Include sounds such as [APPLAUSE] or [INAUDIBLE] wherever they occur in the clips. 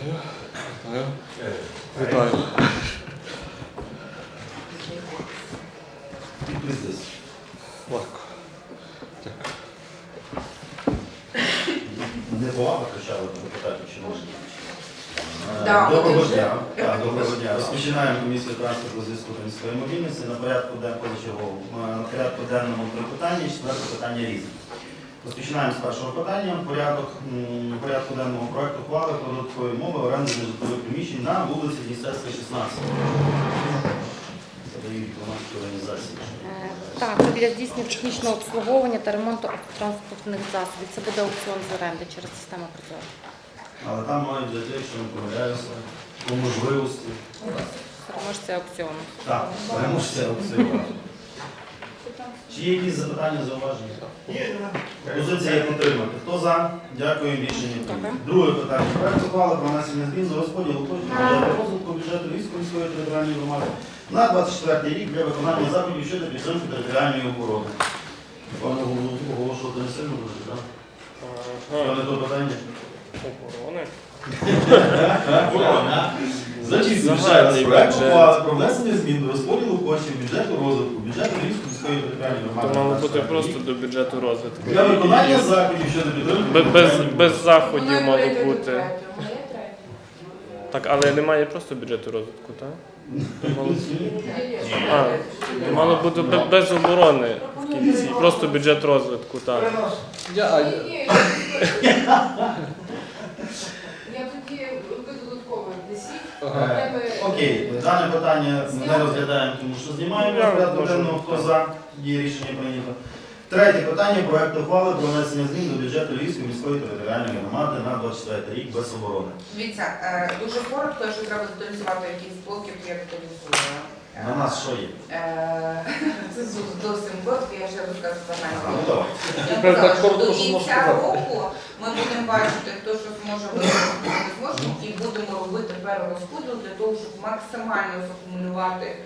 Вітаю. Вітаю. Легко. Дякую. Небагато кричали депутатів чи можна? Да, Доброго дня. Так, доброго дня. Розпочинаємо комісію транспорту зв'язку та міської мобільності. На порядку денному позачергово. На порядку денному три питання і четверте питання різне. Розпочинаємо з першого питання. Порядок порядку денного проекту ухвали про додаткові мови оренди нежитлових приміщень на вулиці Дністерська, 16. Задають громадські організації. Е, Так, це для здійснення технічного обслуговування та ремонту автотранспортних засобів. Це буде аукціон з оренди через систему Прозоро. Але там мають взяти, якщо не помиляюся, по можливості. Переможця аукціону. Так, переможця аукціону. Чи є якісь запитання, зауваження? Позиція є підтримати. Хто за? Дякую, рішення прийнято. Друге питання. Проект ухвали про внесення змін до розподілу розвитку бюджету міської територіальної громади на 24 рік для виконання заходів щодо підтримки територіальної оборони. Пане голову, оголошувати не сильно буде, так? Пане то питання? Оборони. [LAUGHS] Значить, звичайно, проект ухвали про внесення змін до розподілу коштів бюджету розвитку бюджету Львівської міської територіальної То громади. мало бути просто до бюджету розвитку. Для виконання заходів щодо підтримки. Без, без, заходів мало бути. Так, але немає просто бюджету розвитку, так? Мало, а, мало бути бе- без оборони в кінці. Просто бюджет розвитку, так. Я, а, [LAUGHS] Я тоді ви додатково Окей, дане питання ми не розглядаємо, тому що знімаємо з порядку денного, хто за, є рішення прийнято. Третє питання проект ухвали про внесення змін до бюджету Львівської міської територіальної громади на 24 рік без оборони. Дивіться, е, дуже коротко, якщо треба деталізувати якісь блоки, то я деталізую. На нас що є? е, [LAUGHS] Це зо- зовсім коротко, я вже розказую А, загально. ну до кінця року ми будемо бачити, хто що зможе виробити, хто не зможе, і будемо робити перерозподіл для того, щоб максимально закумулювати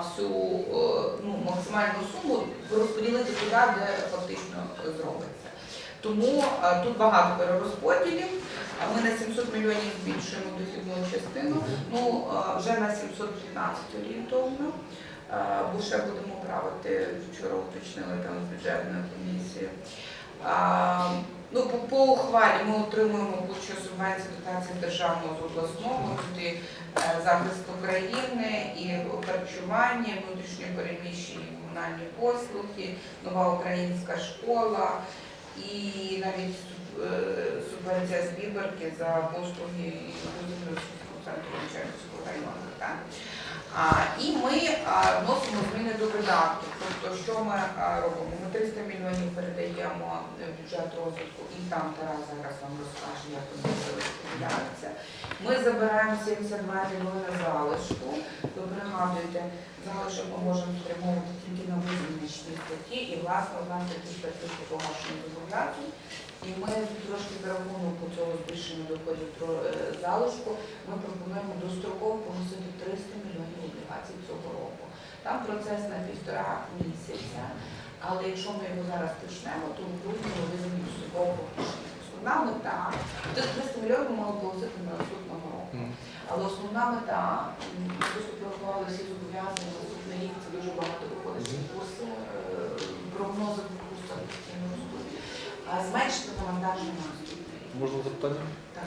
всю е, ну, максимальну суму, розподілити туди, де фактично зробиться. Тому е, тут багато перерозподілів. Ми на 700 мільйонів збільшуємо дохідну частину, ну е, вже на 715 орієнтовно. Е, Бо ще будемо правити, вчора уточнили там з бюджетною комісією. А, Ну, по, по ухвалі ми отримуємо будь-що субвенції дотації державного з обласного, туди захист України і харчування, внутрішньо переміщені комунальні послуги, нова українська школа і навіть субвенція з Біберки за послуги Грузинського центру Чехівського району. І ми вносимо зміни до видатків. Тобто, що ми робимо? Ми 300 мільйонів передаємо в бюджет розвитку, і там Тарас зараз вам розкаже, як вони це. Ми забираємо 72 мільйони залишку. Ви пригадуєте, залишок ми можемо отримувати тільки на визначеній статті, і власне одна з таких статей по погашенню зобов'язань. І ми трошки за рахунок цього збільшення доходів тро- е, залишку ми пропонуємо достроково погасити 300 мільйонів облігацій цього року. Там процес на півтора місяця, але якщо ми його зараз почнемо, то в грудні вийдемо достроково погашення. Основна мета, тих 300 мільйонів ми мали погасити на наступного року. Але основна мета, ми просто всі зобов'язання на наступний рік, це дуже багато виходить курси, е, прогнози по курсах зменшити навантаження. Можна запитання? Так.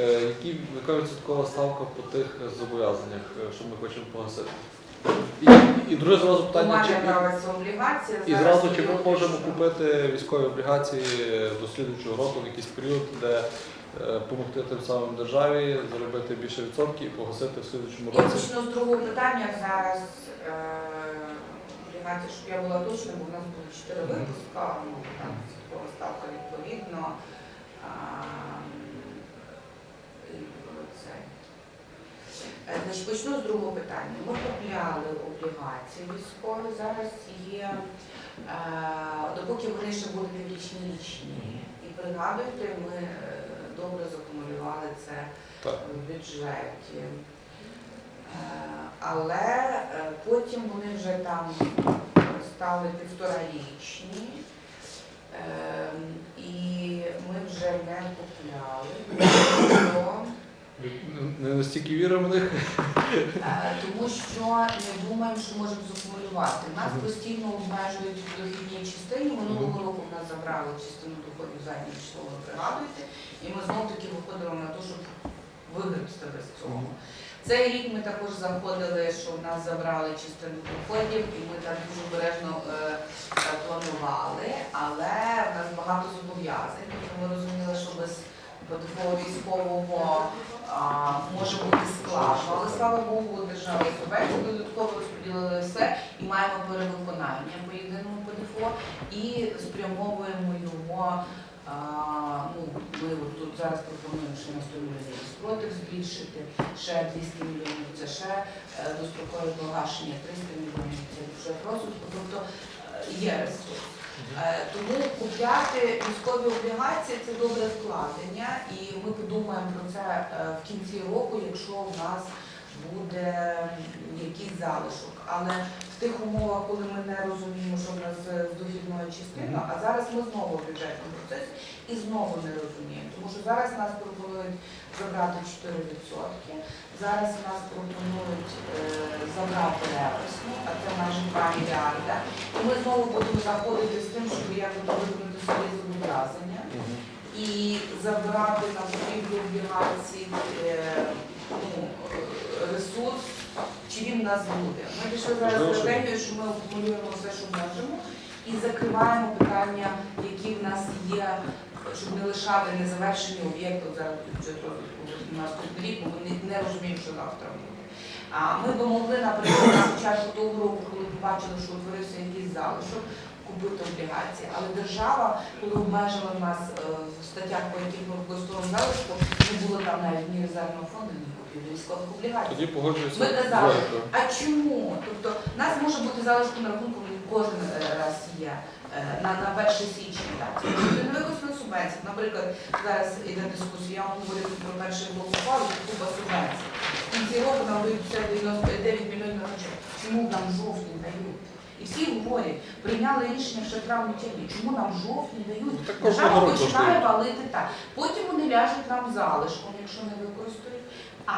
Е, які, яка відсоткова ставка по тих зобов'язаннях, е, що ми хочемо погасити? І, і друге зразу питання, чи, і зразу чи ми можемо купити військові облігації до слідуючого року в якийсь період, де допомогти тим самим державі, заробити більше відсотків і погасити в слідуючому році? почну з другого питання. Зараз е, облігація, щоб я була точна, бо в нас було чотири випуска, ну там відсоткова ставка відповідно. А, і це. Е, Значить, почну з другого питання. Ми купляли облігації військові. Зараз є, е, допоки вони ще були піврічні-річні. І пригадуйте, ми е, добре закумулювали це Так. в бюджеті. Е, Але е, потім вони вже там стали півторарічні. Ем, І ми вже не купляли. Тобто, настільки віримо в них. Е, Тому що не думаємо, що можемо закумулювати. Нас постійно обмежують в дохідній частині. Минулого року в нас забрали частину доходів заднє число, ви пригадуєте, і ми знову таки виходили на те, щоб вигребсти без цього. Цей рік ми також заходили, що в нас забрали частину доходів, і ми так дуже обережно е, планували, але в нас багато зобов'язань. Тобто ми розуміли, що без ПДФО військового а, може бути складно. Але слава Богу, держава субвенцію додатково розподілили все і маємо перевиконання по єдиному ПДФО і спрямовуємо його. А, ну, ми от тут зараз пропонуємо ще на 100 мільйонів спротив збільшити, ще 200 мільйонів це ще е, дострокове погашення, 300 мільйонів це вже розвитку. Тобто е, є ресурс. Е, Тому купляти військові облігації це добре вкладення, і ми подумаємо про це в кінці року, якщо в нас буде якийсь залишок. Але в тих умовах, коли ми не розуміємо, що в нас з з дохідною частиною, а зараз ми знову в бюджетному процесі і знову не розуміємо. Тому що зараз нас пропонують забрати 4%, зараз нас пропонують е, забрати реверсну, а це майже 2 мільярда. І ми знову будемо заходити з тим, щоб якось виконати свої зобов'язання і забрати на потрібні облігації е, ну, е, ресурс, чи він в нас буде. Ми пішли зараз з що що ми акумулюємо все, що можемо, і закриваємо питання, які в нас є, щоб не лишати незавершені об'єкти зараз бюджет розвитку на наступний рік, бо ми не, розуміємо, що завтра буде. А ми би могли, наприклад, на початку того року, коли побачили, що утворився якийсь залишок, купити облігації. Але держава, коли обмежила нас е, в статтях, по яких ми використовуємо залишку, не було там навіть ні резервного фонду, ні купівлі військових облігацій. Тоді погоджуюся. Ми казали, а чому? Тобто нас може бути залишку на рахунку, кожен е, раз є. е, На, на 1 січня так. Не використана субвенція. Наприклад, зараз іде дискусія, я вам говорю про перший блок ухвали, купа субвенцій. В кінці року нам дають 99 мільйонів на бюджет. Чому нам жовтні дають? І всі говорять, прийняли рішення що в травні тягні. Чому нам жовтні дають? Держава починає валити так. Потім вони ляжуть нам залишком, якщо не використають. А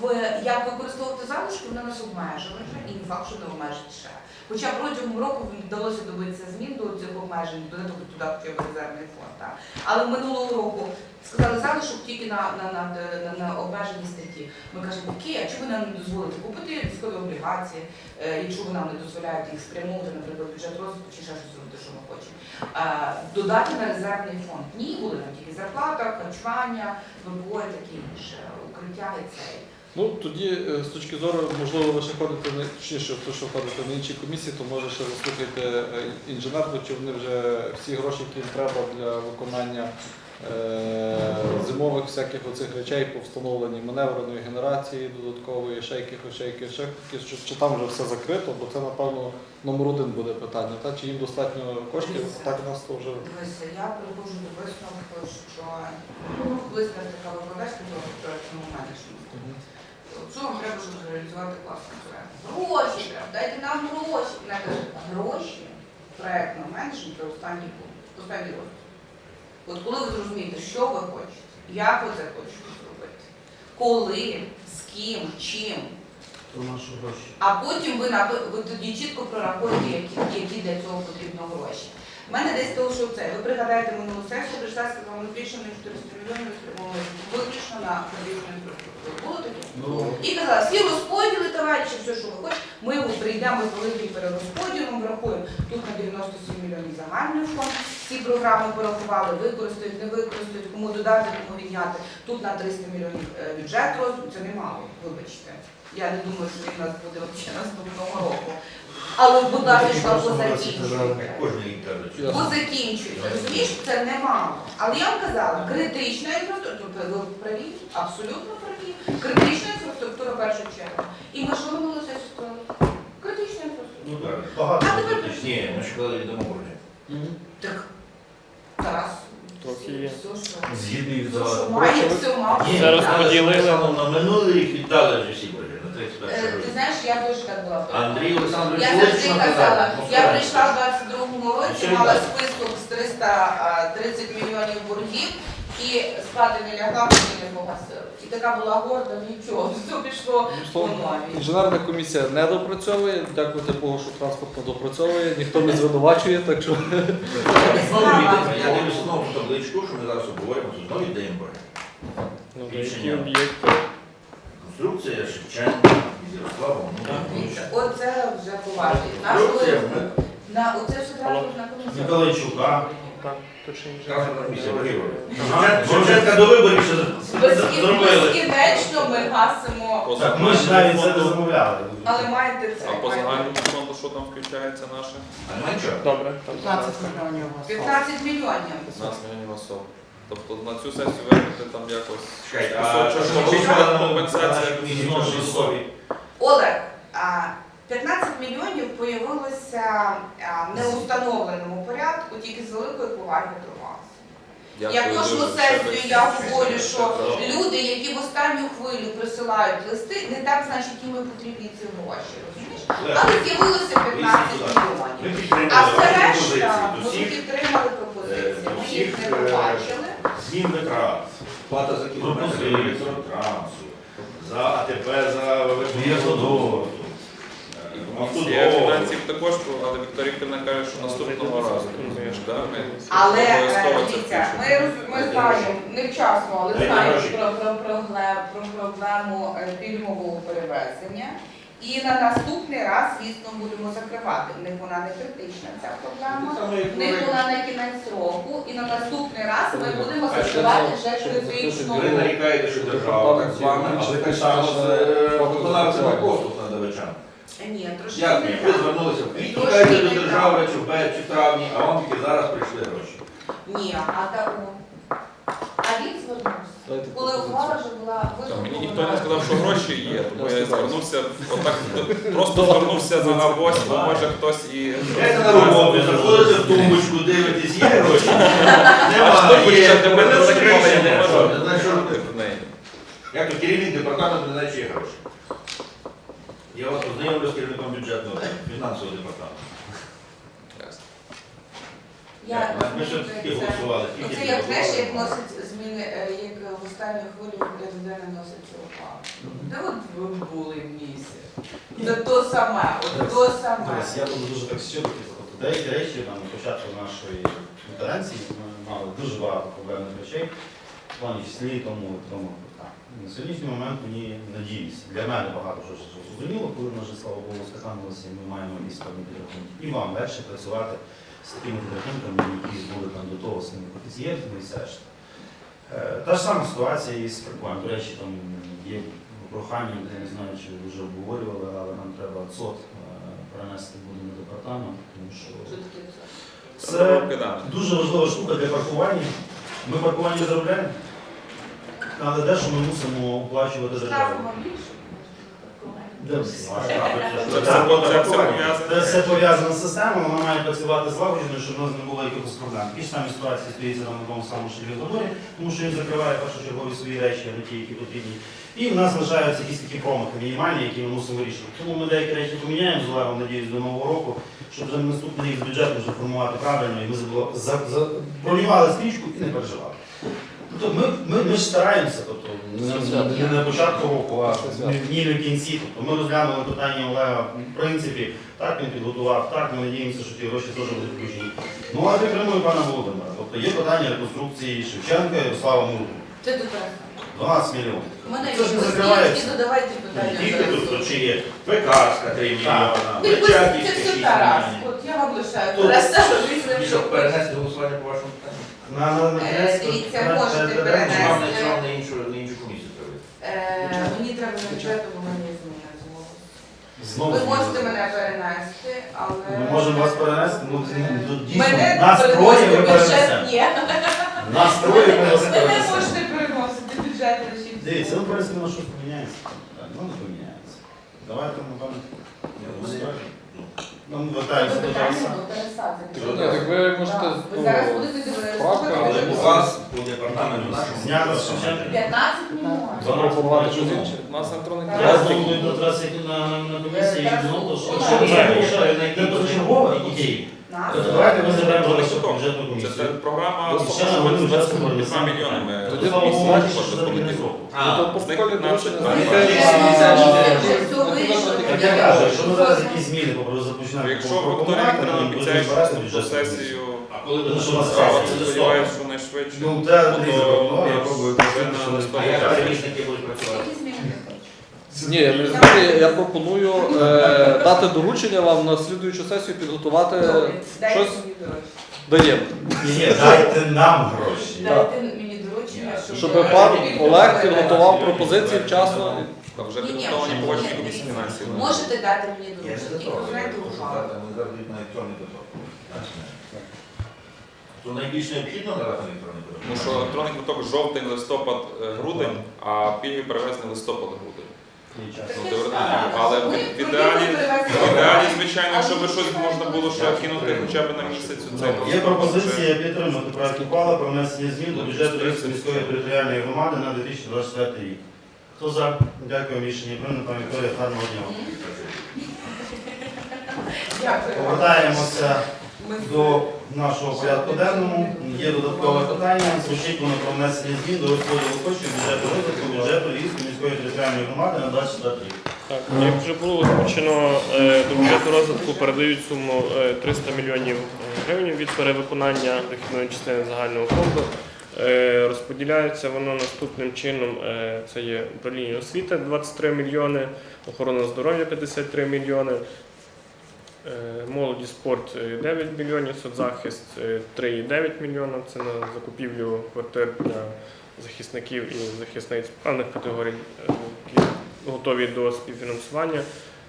в як використовувати залишки, вони нас обмежили вже і не факт, що не обмежить ще. Хоча протягом року вдалося добитися змін до цих обмежень, туди хоча резервний фонд. Так. Але минулого року сказали залишок тільки на, на, на, на, на обмеженій статті. Ми кажемо, окей, а чому нам не дозволите купити військові облігації, е, якщо ви нам не дозволяєте їх спрямовувати, наприклад, бюджет розвитку чи ще щось робити, що ми хочемо. Е, Додати на резервний фонд. Ні, буде там тільки зарплата, харчування, ВБО і таке інше, укриття і цей. Ну тоді е, з точки зору, можливо, ви ще ходите на точніше, то що ходите на інші комісії, то може ще заслухайте е, інженерну, чи вони вже всі гроші, які їм треба для виконання е, зимових всяких оцих речей по встановленні маневреної генерації додаткової, ще якихось, ще якихось, ще якихось, чи, там вже все закрито, бо це напевно номер один буде питання, та? Чи їм достатньо коштів, так у нас то вже Дивися, я приходжу до висновку, що близька така викладачка до проєктного менеджменту. Що вам треба, щоб реалізувати класний проєкт? Гроші треба, дайте нам гроші. Вона каже, гроші проєктного менеджменту останній пункт, останній розділ. От коли ви зрозумієте, що ви хочете, як ви це хочете зробити, коли, з ким, чим, То наші гроші. а потім ви, напи- ви тоді чітко прорахуєте, які, які для цього потрібно гроші. У мене десь того, що це. Ви пригадаєте минулу сесію, прийшла сказала, ми більше на 400 мільйонів спрямовуємо виключно на медичну інфраструктуру. Було таке? Ну, І казала, всі розподіли, товариші, все, що ви хочете, ми прийдемо з великим перерозподілом, врахуємо тут на 97 мільйонів загальний фонд, всі програми порахували, використають, не використають, кому додати, кому відняти. Тут на 300 мільйонів е, бюджет розвитку, це немало, вибачте. Я не думаю, що він у нас буде взагалі наступного року. Але, будь ласка, позакінчуйте. Кожен рік кажуть. Бо закінчується. Розумієш, це немало. Але я вам казала, критична інфраструктура, ви праві, абсолютно праві. Критична інфраструктура першу чергу. І ми що минуло сесію сказали? Критична інфраструктура. ну, багато. А тепер Ні, ми ж казали домовлення. Так, зараз. Трохи. Все, що, має, все мало. Зараз поділили. на минулий рік віддали вже всі Е, Ти знаєш, я теж так була. Андрій Олександрович Я завжди точно казала, казав. ну, я прийшла в 22-му році, Що мала віддати? список з 330 мільйонів боргів і спати не лягла, поки не погасили. І така була горда, нічого, все пішло Ну, словом, новій. Інженерна комісія не допрацьовує. Дякувати Богу, що транспортно допрацьовує. Ніхто не звинувачує, так що Знову я дивлюся знову табличку, що ми зараз обговорюємо, то знову йдемо. Ну, які Рішення. об'єкти. Конструкція, Шевченка, Ну, Оце вже Конструкція, ми на оце все треба на комісію. Так. Шевченка до виборів ще зробили. Безкінечно ми гасимо, Так, ми ж навіть це не замовляли. але маєте це. А по загальному фонду що там включається наше? А нічого. Добре. там 15 мільйонів у 15 мільйонів. 15 мільйонів особ. Тобто на цю сесію вибрати там якось Чекайте, а що компенсація. Олег, 15 мільйонів появилося в неустановленому порядку, тільки з великої поваги до вас. Я кожну сесію я говорю, що люди, які в останню хвилю присилають листи, не так, значить, їм потрібні ці гроші, розумієш? Але з'явилося 15 мільйонів. А все решта, ми підтримали е, пропозиції, ми їх не е, побачили. змін витрат, Плата за пропозиції, електротрансу, за АТП, за Виходу. Я фінансів також, але Вікторія Вікторівна каже, що наступного разу. Але е, дивіться, ми, роз- ми знаємо невчасно, але знаємо про проблему е, пільгового перевезення. І на наступний раз, звісно, будемо закривати. В них вона не критична, ця проблема. В них вона на кінець року, і на наступний раз ми будемо закривати вже критичну. Ви нарікаєте, що держава так з вами, але так само з е, виконавцями послуг надавачами. Ні, трошки Як ні? Ви звернулися в квітні, кажете, до держави, чи в бе- чи в травні, а вам тільки зараз прийшли гроші. Ні, а та о. А він звернувся. дайте Коли ухвала вже була Та, Мені ніхто не сказав, що гроші є, тому я звернувся, отак, просто звернувся за авось, бо може хтось і... Йдете на роботу, заходите в тумбочку, дивитесь, є гроші? А що є. почати Мене мене закрили, я не що? можу Не знаю, що робити. в неї. Як то керівник департаменту не знає, чи є гроші? Я вас познайомлю з керівником бюджетного фінансового департаменту. Я Ми ще тільки голосували. Це як знаєш, як носить зміни, е, як в останню хвилю людина носить цю ухвалу. Де от ви були місяць? Це то саме, от то саме. Я буду дуже так щиро, тобто деякі речі там на початку нашої конференції ми мали дуже багато проблемних речей, в плані числі тому тому. Так. На сьогоднішній момент мені надіюсь, для мене багато що зрозуміло, коли ми вже, слава Богу, скатанулися, і ми маємо якісь певні підрахунки. І вам легше працювати з такими підрахунками, які були там до того своїми коефіцієнтами і все решта. Е, Та ж сама ситуація із прикладом. До речі, там є прохання, я не знаю, чи ви вже обговорювали, але нам треба ЦОД е, перенести буде на департамент, тому що це? Дуже важлива штука для паркування. Ми паркування заробляємо, але дещо ми мусимо оплачувати державу. Штрафимо більше? Де всі? Це все пов'язане. з системою, вона має працювати злагоджено, щоб у нас не було якихось проблем. Такі ж самі ситуації стаються там на тому самому шляхозаборі, тому що він закриває першочергові свої речі, а не ті, які потрібні. І в нас залишаються якісь такі промахи мінімальні, які ми мусимо вирішувати. Тому ми деякі речі поміняємо з надіюсь, до нового року, щоб вже на наступний рік бюджет вже формувати правильно, і ми бронювали стрічку і не переживали. Тобто ми, ми, ми ж стараємося, тобто не, не на початку року, а ні в кінці. Тобто ми розглянули питання Олега, в принципі, так він підготував, так ми надіємося, що ті гроші теж будуть включені. Ну а підтримую пана Володимира. Тобто є питання реконструкції Шевченка і Ярослава Мурку. Це добре. 12 мільйонів. Мене Це ж не закривається. задавайте питання. тільки тут, ще є Пекарська 3 мільйона, Ти пусть- Це Личаківська 6 все Тарас. мільйонів. От я вам лишаю. Тут- Тарас, що ви з І ним щоб перенести голосування по вашому питанню? На, Е, дивіться, на- можете на- на- перенести. Чи вам не на іншу, на іншу комісію треба? Е, Мені треба на бюджету, бо є зміна знову. Знову. Ви можете мене перенести, але... Ми можемо вас перенести, ну, ну, дійсно, Мене нас троє переносити ви бюджет перенесемо. ні. Нас троє ми вас Ви не перенесемо. можете переносити бюджет лише. Дивіться, ну, на щось поміняється. Так, Ну, не поміняється. Давайте, напевно, ну, мене- ну, ми вертаємося до Тараса. до Тараса. Так ви можете Так, Ви ну, зараз будете справка, Але у вас по департаменту нашому з Шевченка. 15 мільйонів. запропонувати щось інше. У нас електронний Я знову до Тараса, який на, на комісії, і знову, що що було ще не першочергове ідеї. Нас. Давайте ми заберемо не бюджетну Це комісію. програма з ще на годину часу 22 мільйонами. Тоді Слава Богу, що А, То по школі 15 доручення я кажу, ми зараз якісь зміни попро- Якщо ми обіцяє, що сесію, А коли Ну, буде що нас справа? Це сподіваюся, що найшвидше. Ну, То я пробую що не сподіваюся. як будуть працювати? Ні, не зміни. Я пропоную е, дати доручення вам на слідуючу сесію підготувати Добре, щось даємо. Ні, ні, дайте нам гроші. Дайте щоб... Пан Олег підготував пропозиції вчасно. Та вже Ні, ні, підготовлені ні, погоджені ні, комісії фінансів. Можете дати мені доручення, квиток. То найбільш необхідно на електронний квиток? Тому що електронний квиток жовтень, листопад, е, грудень, а пільги перевезені листопад-грудень. Ну, теоретично. Але в в ідеалі, в ідеалі, звичайно, якщо би щось можна було ще кинути хоча б на місяць, це Є пропозиція підтримати проект ухвали про внесення змін до бюджету Рівської міської територіальної громади на 2024 рік. Хто за? Дякую, рішення прийнято. Пані Вікторія, гарного дня. Дякую. Повертаємося до нашого порядку денному. Є додаткове питання. Звучить воно про внесення змін до розподілу коштів бюджету розвитку бюджету Рівської міської територіальної громади на 24 рік. Так, як вже було озвучено, е, до бюджету розвитку передають суму е, 300 мільйонів гривень від перевиконання дохідної частини загального фонду. Е, Розподіляється воно наступним чином. Е, Це є управління освіти 23 мільйони, охорона здоров'я 53 мільйони, е, молоді спорт е, 9 мільйонів, соцзахист е, 3,9 мільйона. Це на закупівлю квартир для захисників і захисниць певних категорій, е, які готові до співфінансування.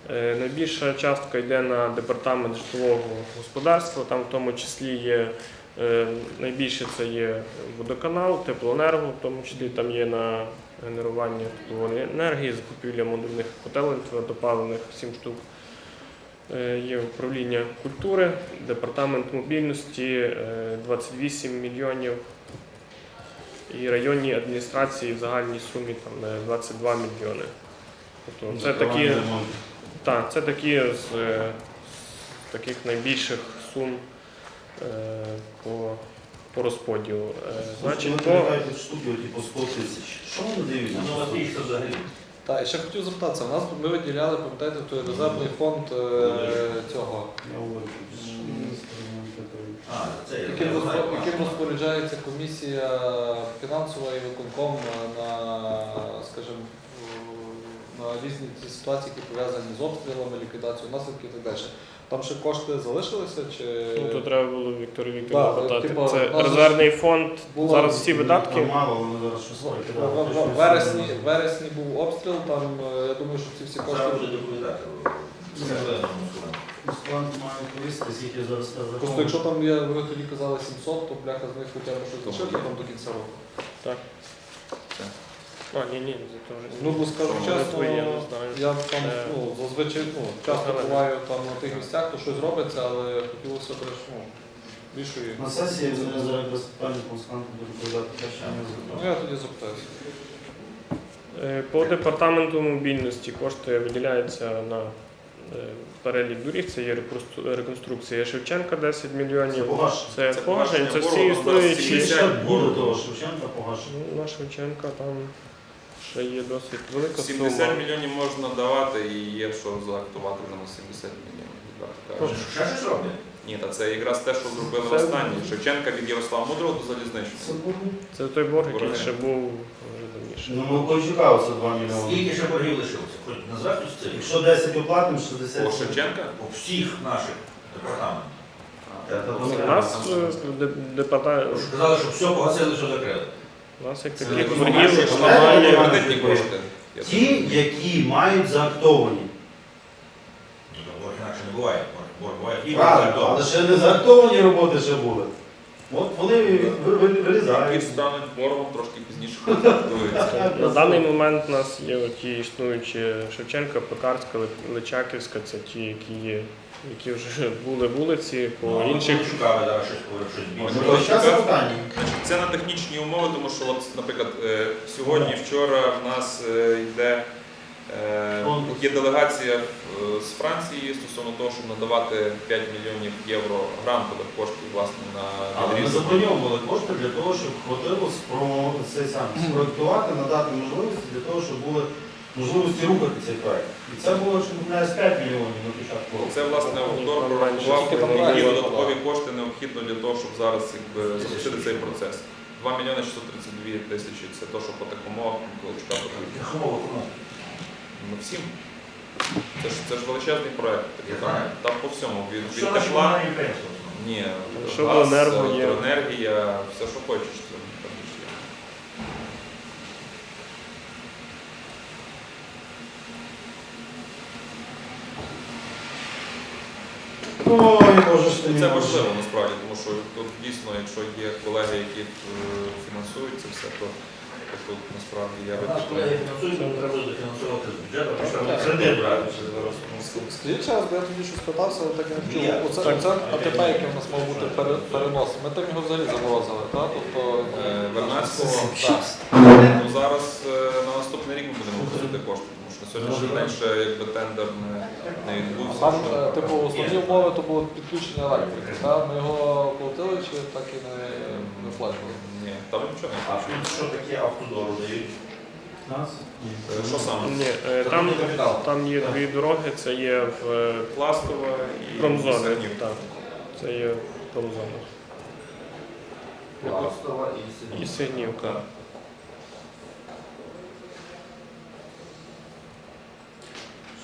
Е, Найбільша частка йде на департамент житлового господарства. Там в тому числі є е, найбільше це є водоканал, теплоенерго, в тому числі там є на генерування теплової енергії, закупівля модульних котелень твердопаливних 7 штук. Е, Є управління культури, департамент мобільності е, 28 мільйонів і районні адміністрації в загальній сумі там е, 22 мільйони. Тобто це такі, так, це такі з, е, з таких найбільших сум е, по, по розподілу. Е, Значить, Значить, по, штуки, типу 100 тисяч. Що вони дають? Ну, а взагалі? Так, і ще хотів запитатися, у нас ми виділяли, пам'ятаєте, той резервний фонд е, цього. А, це я Яким, знаю. яким розпоряджається комісія фінансова і виконком на, скажімо, в- на різні ці ситуації, які пов'язані з обстрілами, ліквідацією наслідків і так далі. Там ще кошти залишилися чи ну, то треба було Вікторію Да, Вікторівну питати. типу, Це у нас резервний фонд. було- Зараз всі видатки. Мало, вони зараз щось в, в- в вересні, в вересні був обстріл, там е, я думаю, що ці всі кошти. Зараз вже доповідати. Це зеленому. Склад має відповісти, скільки зараз Просто якщо там є, ви тоді казали 700, то бляха з них хоча б щось лишити там до кінця року. А, ні, ні, це теж. Ну, бо скажу Це чесно, твоє, я не знаю. я там Е, ну, зазвичай ну, часто але- буваю там на тих місцях, то щось робиться, але хотілося б ну, більшої. На сесії вони зараз без питання по сканку будуть відповідати те, що я не Ну я тоді запитаюся. Е, По департаменту мобільності кошти виділяються на е, перелік доріг. Це є реконстру- реконструкція Шевченка 10 Це мільйонів. погашення. Це Це погашення, це погашення всі боргу, у нас існуючі. 70 Ще того Шевченка погашення. Ну, На Шевченка там ще є досить велика 70 сума. мільйонів можна давати і є що заактувати вже на 70 мільйонів. відверто кажучи. Ще щось роблять? Ні, та це якраз те, що зробили Це- останні. Шевченка від Ярослава Мудрого до залізничного. Це. Це той борг, який Борги. ще був вже давніше. Ну, Миколайчука оце 2 мільйони. Скільки ще боргів лишилося? Хоч назвати цифру? Якщо 10 оплатимо, 60. По Шевченка? По всіх наших департаментах. Та, та, У нас е, де- департамент, Що Сказали, що все погасили, що закрили. У нас як таких боргів немає. кошти. Ті, які мають заактовані. Ну, то Борг інакше не буває. Борг- буває і Правильно, але ще не заактовані роботи ще були. От вони ви- ви- Які вирізають. стануть боргом трошки пізніше контрактуються. [LAUGHS] На даний момент у нас є ті існуючі Шевченка, Пекарська, Личаківська, це ті, які є, які вже були вулиці, по Ну, інших. Шукали зараз щось, щось більше. Запитання. Значить, Це на технічні умови, тому що, от, наприклад, е, сьогодні, вчора в нас е, йде е, є делегація з Франції стосовно того, щоб надавати 5 мільйонів євро грантових коштів власне на Але ми відрізок. кошти для того, щоб хватило це спроектувати, надати можливості для того, щоб були можливості рухати цей проект. І це було, якщо не помиляюсь, 5 мільйонів на початку. року. Це власне Авдор прорахував, які додаткові кошти необхідно для того, щоб зараз якби, запустити цей процес. 2 мільйони 632 тисячі це те, що по тих умовах Миколичка потрібно. Ну, всім. Це ж, це ж величезний проект. Я. Там по всьому. Від, від Що тепла. Ні, Що газ, електроенергія, все, що хочеш. Це, там є. Ой, Боже ж ти мій Це важливо насправді, тому що тут дійсно, якщо є колеги, які е, фінансують це все, то, то тут насправді я би фінансують, треба дофінансувати з бюджету, тому що ми кредит брати. Скажіть ще раз, бо я тоді щось питався, але так і не Ні. вчув. Оце, оце АТП, яке в нас мав бути пере- перенос. Ми там його взагалі заморозили, так? Тобто Е, Вернадського так. ну, зараз е, на наступний рік ми будемо просити кошти, сьогоднішній день ще якби тендер не, не відбувся. Там, що- е, типу, основні умови то було підключення електрики. Так? Ми його платили чи так і не, не платили? Ні, там нічого не А тут що таке автодору дають? Нас? Е, Що саме? Ні, е, там, там є дві дороги, це є в е, Пластова і промзони. Сергіївка. Так, це є промзона. Пластова і І сидіть. Сигнівка.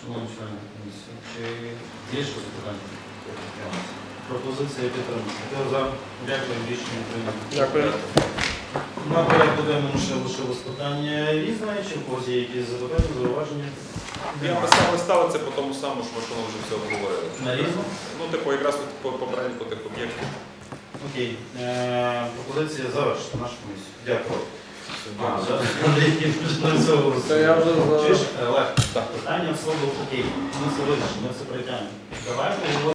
Шановні члени комісії, чи є ще запитання? Пропозиція підтримки. Хто за? Дякую, рішення прийнято. Дякую. На порядку денному ще лишилось питання різне, чи в когось є якісь запитання, зауваження? Я писав листали це по тому самому, що ми що вже все обговорили. На різне? Ну, типу, якраз от по по тих об'єктів. Окей. Е, пропозиція завершити нашу комісію. Дякую. Це я вже за- Олег, питання в слово окей. Ми все вирішимо, ми все притягнемо. Давайте